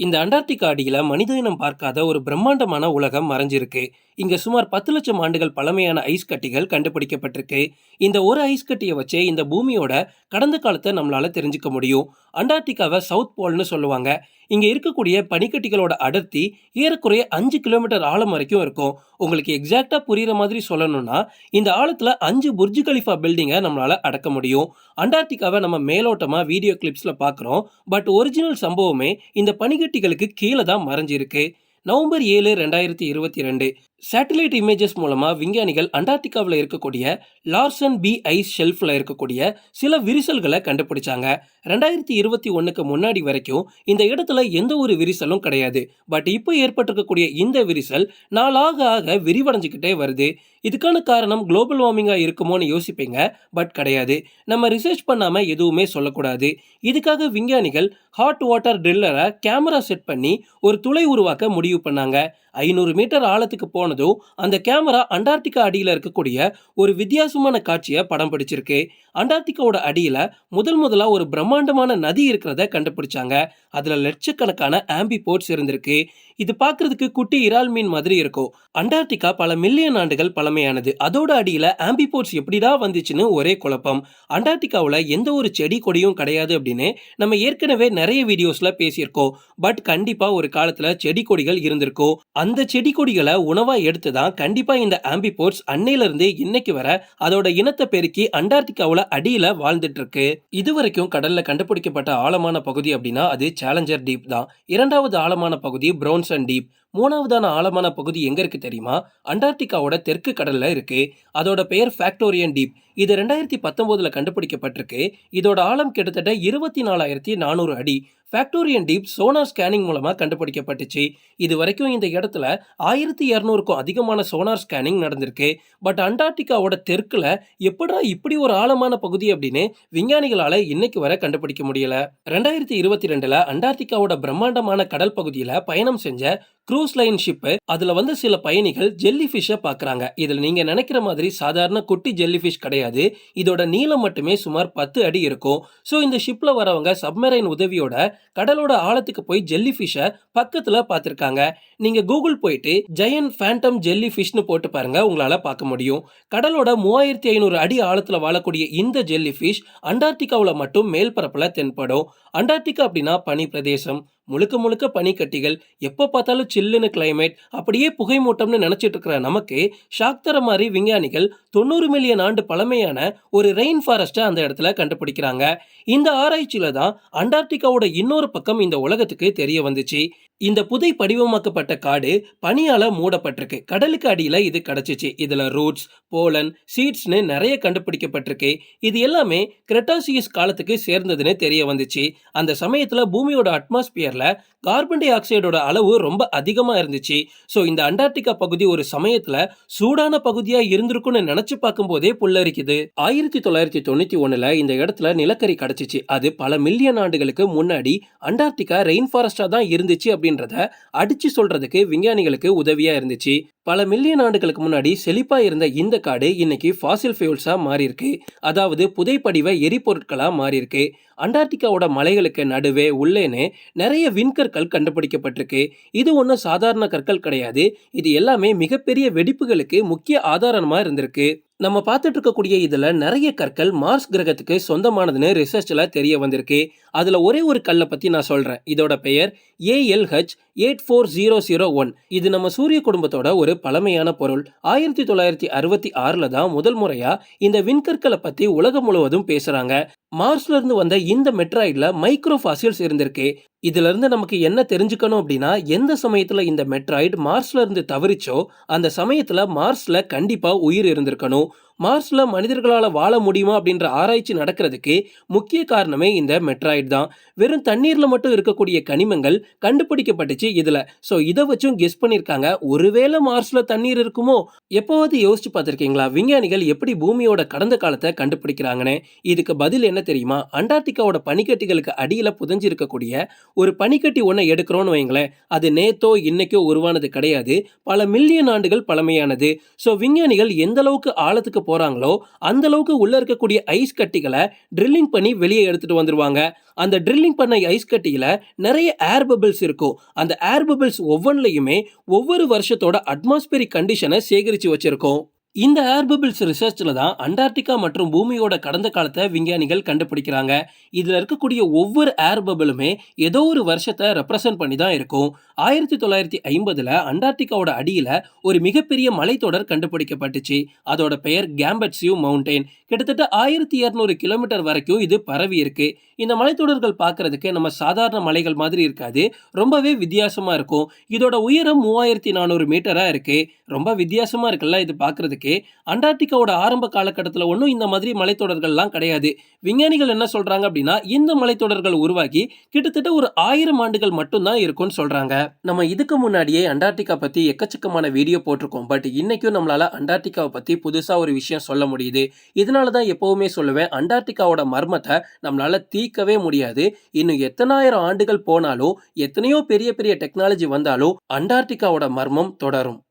இந்த அண்டார்டிகா அடியில மனித இனம் பார்க்காத ஒரு பிரம்மாண்டமான உலகம் மறைஞ்சிருக்கு. இங்க சுமார் பத்து லட்சம் ஆண்டுகள் பழமையான ஐஸ் கட்டிகள் கண்டுபிடிக்கப்பட்டிருக்கு. இந்த ஒரு ஐஸ் கட்டியை வச்சே இந்த பூமியோட கடந்த காலத்தை நம்மளால தெரிஞ்சுக்க முடியும். அண்டார்டிகாவை சவுத் போல்னு சொல்லுவாங்க. இங்க இருக்கக்கூடிய பனிக்கட்டிகளோட அடர்த்தி ஏறக்குறைய அஞ்சு கிலோமீட்டர் ஆழம் வரைக்கும் இருக்கும். உங்களுக்கு எக்ஸாக்டா புரியுற மாதிரி சொல்லணும்னா இந்த ஆழத்துல அஞ்சு புர்ஜு கலிஃபா பில்டிங்கை நம்மளால அடக்க முடியும். அண்டார்டிகாவை நம்ம மேலோட்டமா வீடியோ கிளிப்ஸ்ல பார்க்குறோம் பட் ஒரிஜினல் சம்பவமே இந்த பனிக்கட்டிகளுக்கு கீழே தான் மறைஞ்சிருக்கு. நவம்பர் ஏழு ரெண்டாயிரத்தி இருபத்தி ரெண்டு. சேட்டலைட் இமேஜஸ் மூலமாக விஞ்ஞானிகள் அண்டார்டிகாவில் இருக்கக்கூடிய லார்சன் பி ஐஸ் ஷெல்ஃபில் இருக்கக்கூடிய சில விரிசல்களை கண்டுபிடிச்சாங்க. ரெண்டாயிரத்தி இருபத்தி ஒன்றுக்கு முன்னாடி வரைக்கும் இந்த இடத்துல எந்த ஒரு விரிசலும் கிடையாது. பட் இப்போ ஏற்பட்டிருக்கக்கூடிய இந்த விரிசல் நாளாக ஆக விரிவடைஞ்சுக்கிட்டே வருது. இதுக்கான காரணம் குளோபல் வார்மிங்காக இருக்குமோன்னு யோசிப்பீங்க பட் கிடையாது. நம்ம ரிசர்ச் பண்ணாமல் எதுவுமே சொல்லக்கூடாது. இதுக்காக விஞ்ஞானிகள் ஹாட் வாட்டர் ட்ரில்லரை கேமரா செட் பண்ணி ஒரு துளை உருவாக்க முடிவு பண்ணாங்க. ஐநூறு மீட்டர் ஆழத்துக்கு போனதும் அந்த கேமரா அண்டார்டிகா அடியில் இருக்கக்கூடிய ஒரு வித்தியாசமான காட்சியை படம் பிடிச்சிருக்கு. அண்டார்டிகாவோட அடியில் முதல் முதலாக ஒரு பிரம்மாண்டமான நதி இருக்கிறத கண்டுபிடிச்சாங்க. அதில் லட்சக்கணக்கான ஆம்பி போர்ட்ஸ் இருந்திருக்கு. இது பார்க்கறதுக்கு குட்டி இறால் மீன் மாதிரி இருக்கும். அண்டார்டிகா பல மில்லியன் ஆண்டுகள் பழமையானது. அதோட அடியில் ஆம்பி போர்ட்ஸ் எப்படிதான் வந்துச்சுன்னு ஒரே குழப்பம். அண்டார்டிகாவில் எந்த ஒரு செடி கொடியும் கிடையாது அப்படின்னு நம்ம ஏற்கனவே நிறைய வீடியோஸில் பேசியிருக்கோம். பட் கண்டிப்பாக ஒரு காலத்தில் செடி கொடிகள் இருந்திருக்கும். அந்த செடி கொடிகளை உணவாக எடுத்து தான் கண்டிப்பாக இந்த ஆம்பி போர்ட்ஸ் அன்னையிலிருந்து இன்னைக்கு வர அதோட இனத்தை பெருக்கி அண்டார்டிகாவில் அடியில் வாழ்ந்துட்டு இருக்கு இது வரைக்கும் கடல்ல கண்டுபிடிக்கப்பட்ட ஆழமான பகுதி அப்படின்னா அது சேலஞ்சர் டீப் தான். இரண்டாவது ஆழமான பகுதி ப்ரௌன்சன் டீப். மூணாவதான ஆழமான பகுதி எங்க இருக்கு தெரியுமா? அண்டார்டிகாவோட தெற்கு கடல்ல இருக்கு. அதோட பெயர் ஃபேக்டோரியன் டீப். இது ரெண்டாயிரத்தி பத்தொன்பதுல கண்டுபிடிக்கப்பட்டிருக்கு. இதோட ஆழம் கிட்டத்தட்ட இருபத்தி நாலாயிரத்தி நானூறு அடி. ஃபேக்டோரியன் டீப் சோனார் ஸ்கேனிங் மூலமாக கண்டுபிடிக்கப்பட்டுச்சு. இது வரைக்கும் இந்த இடத்துல ஆயிரத்தி இரநூறுக்கும் அதிகமான சோனார் ஸ்கேனிங் நடந்திருக்கு. பட் அண்டார்டிகாவோட தெற்கில் எப்படா இப்படி ஒரு ஆழமான பகுதி அப்படின்னு விஞ்ஞானிகளால் இன்னைக்கு வரை கண்டுபிடிக்க முடியல. ரெண்டாயிரத்தி இருபத்தி ரெண்டில் அண்டார்டிகாவோட பிரம்மாண்டமான கடல் பகுதியில் பயணம் செஞ்ச க்ரூஸ் லைன் ஷிப்பு அதுல வந்து சில பயணிகள் ஜெல்லி ஃபிஷ்ஷை பார்க்குறாங்க இதுல நீங்க நினைக்கிற மாதிரி சாதாரண குட்டி ஜெல்லி ஃபிஷ் கிடையாது. இதோட நீளம் மட்டுமே சுமார் பத்து அடி இருக்கும். ஸோ இந்த ஷிப்ல வரவங்க சப்மரைன் உதவியோட கடலோட ஆழத்துக்கு போய் ஜெல்லி ஃபிஷ்ஷை பக்கத்துல பார்த்துருக்காங்க நீங்க கூகுள் போயிட்டு ஜெயன் ஃபேண்டம் ஜெல்லி ஃபிஷ்னு போட்டு பாருங்க உங்களால பார்க்க முடியும். கடலோட மூவாயிரத்தி ஐநூறு அடி ஆழத்துல வாழக்கூடிய இந்த ஜெல்லி ஃபிஷ் அண்டார்டிகாவில் மட்டும் மேல் பரப்பில் தென்படும். அண்டார்டிகா அப்படின்னா பனி பிரதேசம் முழுக்க முழுக்க பனிக்கட்டிகள் எப்போ பார்த்தாலும் சில்லுன்னு கிளைமேட் அப்படியே புகைமூட்டம்னு நினச்சிட்டு இருக்கிற நமக்கு ஷாக் தர மாதிரி விஞ்ஞானிகள் தொண்ணூறு மில்லியன் ஆண்டு பழமையான ஒரு ரெயின் ஃபாரஸ்ட்டை அந்த இடத்துல கண்டுபிடிக்கிறாங்க. இந்த ஆராய்ச்சியில் தான் அண்டார்டிகாவோட இன்னொரு பக்கம் இந்த உலகத்துக்கு தெரிய வந்துச்சு. இந்த புதை படிவமாக்கப்பட்ட காடு பனியால மூடப்பட்டிருக்கு. கடலுக்கு அடியில இது கிடைச்சிச்சு. இதுல ரூட்ஸ் போலன் சீட்ஸ்னு நிறைய கண்டுபிடிக்கப்பட்டிருக்கு. இது எல்லாமே கிரெட்டாசியஸ் காலத்துக்கு சேர்ந்ததுன்னு தெரிய வந்துச்சு. அந்த சமயத்துல பூமியோட அட்மாஸ்பியர்ல கார்பன் டை ஆக்சைடோட அளவு ரொம்ப அதிகமா இருந்துச்சு. ஸோ இந்த அண்டார்டிகா பகுதி ஒரு சமயத்துல சூடான பகுதியா இருந்திருக்கும்னு நினைச்சு பார்க்கும்போதே புல்லரிக்குது. ஆயிரத்தி தொள்ளாயிரத்தி தொண்ணூத்தி ஒண்ணுல இந்த இடத்துல நிலக்கரி கிடைச்சிச்சு. அது பல மில்லியன் ஆண்டுகளுக்கு முன்னாடி அண்டார்டிகா ரெயின் ஃபாரஸ்டா தான் இருந்துச்சு அப்படின்றத அடிச்சு சொல்றதுக்கு விஞ்ஞானிகளுக்கு உதவியா இருந்துச்சு. பல மில்லியன் ஆண்டுகளுக்கு முன்னாடி செழிப்பா இருந்த இந்த காடு இன்னைக்கு ஃபாசில் ஃபியூல்ஸா மாறி இருக்கு அதாவது புதைப்படிவ எரிபொருட்களா மாறி இருக்கு அண்டார்டிகாவோட மலைகளுக்கு நடுவே உள்ளேன்னு நிறைய விண்கற்கள் கண்டுபிடிக்கப்பட்டிருக்கு. இது ஒன்றும் சாதாரண கற்கள் கிடையாது. இது எல்லாமே மிகப்பெரிய வெடிப்புகளுக்கு முக்கிய ஆதாரமா இருந்திருக்கு. நம்ம பார்த்துட்டு இருக்கக்கூடிய இதில் நிறைய கற்கள் மார்ஸ் கிரகத்துக்கு சொந்தமானதுன்னு ரிசர்ச்சில் தெரிய வந்திருக்கு. அதில் ஒரே ஒரு கல்லை பற்றி நான் சொல்கிறேன் இதோட பெயர் ALH eight four zero zero one. இது நம்ம சூரிய குடும்பத்தோட ஒரு பழமையான பொருள். ஆயிரத்தி தொள்ளாயிரத்தி அறுபத்தி ஆறில் தான் முதல் முறையாக இந்த விண்கற்களை பற்றி உலகம் முழுவதும் பேசுகிறாங்க மார்ஸ்ல இருந்து வந்த இந்த மெட்ராய்டில் மைக்ரோ ஃபாசில்ஸ் இருந்திருக்கு. இதுல இருந்து நமக்கு என்ன தெரிஞ்சுக்கணும் அப்படின்னா எந்த சமயத்துல இந்த மெட்ராய்டு மார்ஸ்ல இருந்து தவறிச்சோ அந்த சமயத்துல மார்ஸ்ல கண்டிப்பா உயிர் இருந்திருக்கணும். மார்ஸில் மனிதர்களால் வாழ முடியுமா அப்படின்ற ஆராய்ச்சி நடக்கிறதுக்கு முக்கிய காரணமே இந்த மெட்ராய்டு தான். வெறும் தண்ணீரில் மட்டும் இருக்கக்கூடிய கனிமங்கள் கண்டுபிடிக்கப்பட்டுச்சு இதில். ஸோ இதை வச்சும் கெஸ் பண்ணியிருக்காங்க ஒருவேளை மார்ஸில் தண்ணீர் இருக்குமோ? எப்போவாவது யோசிச்சு பார்த்துருக்கீங்களா? விஞ்ஞானிகள் எப்படி பூமியோட கடந்த காலத்தை கண்டுபிடிக்கிறாங்கன்னு? இதுக்கு பதில் என்ன தெரியுமா? அண்டார்டிகாவோட பனிக்கட்டிகளுக்கு அடியில் புதைஞ்சு இருக்கக்கூடிய ஒரு பனிக்கட்டி ஒன்றை எடுக்கிறோன்னு வைங்களேன். அது நேத்தோ இன்னைக்கோ உருவானது கிடையாது. பல மில்லியன் ஆண்டுகள் பழமையானது. ஸோ விஞ்ஞானிகள் எந்த அளவுக்கு ஆழத்துக்கு போகிறாங்களோ அந்த அளவுக்கு இருக்கக்கூடிய ஐஸ் கட்டிகளை ட்ரில்லிங் பண்ணி வெளியே எடுத்துகிட்டு வந்துடுவாங்க அந்த ட்ரில்லிங் பண்ண ஐஸ் கட்டியில் நிறைய ஏர் பபிள்ஸ் இருக்கும். அந்த ஏர் பபிள்ஸ் ஒவ்வொன்றிலையுமே ஒவ்வொரு வருஷத்தோட அட்மாஸ்பியரிக் கண்டிஷனை சேகரித்து வச்சுருக்கோம். இந்த ஏர் பபிள்ஸ் ரிசர்ச்சில் தான் அண்டார்டிகா மற்றும் பூமியோட கடந்த காலத்தை விஞ்ஞானிகள் கண்டுபிடிக்கிறாங்க. இதில் இருக்கக்கூடிய ஒவ்வொரு ஏர் பபிளுமே ஏதோ ஒரு வருஷத்தை ரெப்ரசன்ட் பண்ணி தான் இருக்கும். ஆயிரத்தி தொள்ளாயிரத்தி ஐம்பதில் அண்டார்டிகாவோட அடியில் ஒரு மிகப்பெரிய மலைத்தொடர் கண்டுபிடிக்கப்பட்டுச்சு. அதோட பெயர் கேம்பட்ஸ்யூ மவுண்டெயின் கிட்டத்தட்ட ஆயிரத்தி இரநூறு கிலோமீட்டர் வரைக்கும் இது பரவி இருக்கு. இந்த மலைத்தொடர்கள் பார்க்கறதுக்கு நம்ம சாதாரண மலைகள் மாதிரி இருக்காது. ரொம்பவே வித்தியாசமாக இருக்கும். இதோட உயரம் மூவாயிரத்தி நானூறு மீட்டராக இருக்கு. ரொம்ப வித்தியாசமாக இருக்குல்ல இது பார்க்கறதுக்கு. அண்டார்டிகாவோட ஆரம்ப காலகட்டத்தில் ஒன்றும் இந்த மாதிரி மலைத்தொடர்கள்லாம் கிடையாது. விஞ்ஞானிகள் என்ன சொல்றாங்க அப்படின்னா இந்த மலைத்தொடர்கள் உருவாகி கிட்டத்தட்ட ஒரு ஆயிரம் ஆண்டுகள் மட்டும்தான் இருக்கும்னு சொல்றாங்க. நம்ம இதுக்கு முன்னாடியே அண்டார்டிகா பத்தி எக்கச்சக்கமான வீடியோ போட்டிருக்கோம். பட் இன்னைக்கும் நம்மளால அண்டார்டிகாவை பத்தி புதுசா ஒரு விஷயம் சொல்ல முடியுது. இதனால தான் எப்பவுமே சொல்லுவேன் அண்டார்டிகாவோட மர்மத்தை நம்மளால தீர்க்கவே முடியாது. இன்னும் எத்தனாயிரம் ஆண்டுகள் போனாலும் எத்தனையோ பெரிய பெரிய டெக்னாலஜி வந்தாலும் அண்டார்டிகாவோட மர்மம் தொடரும்.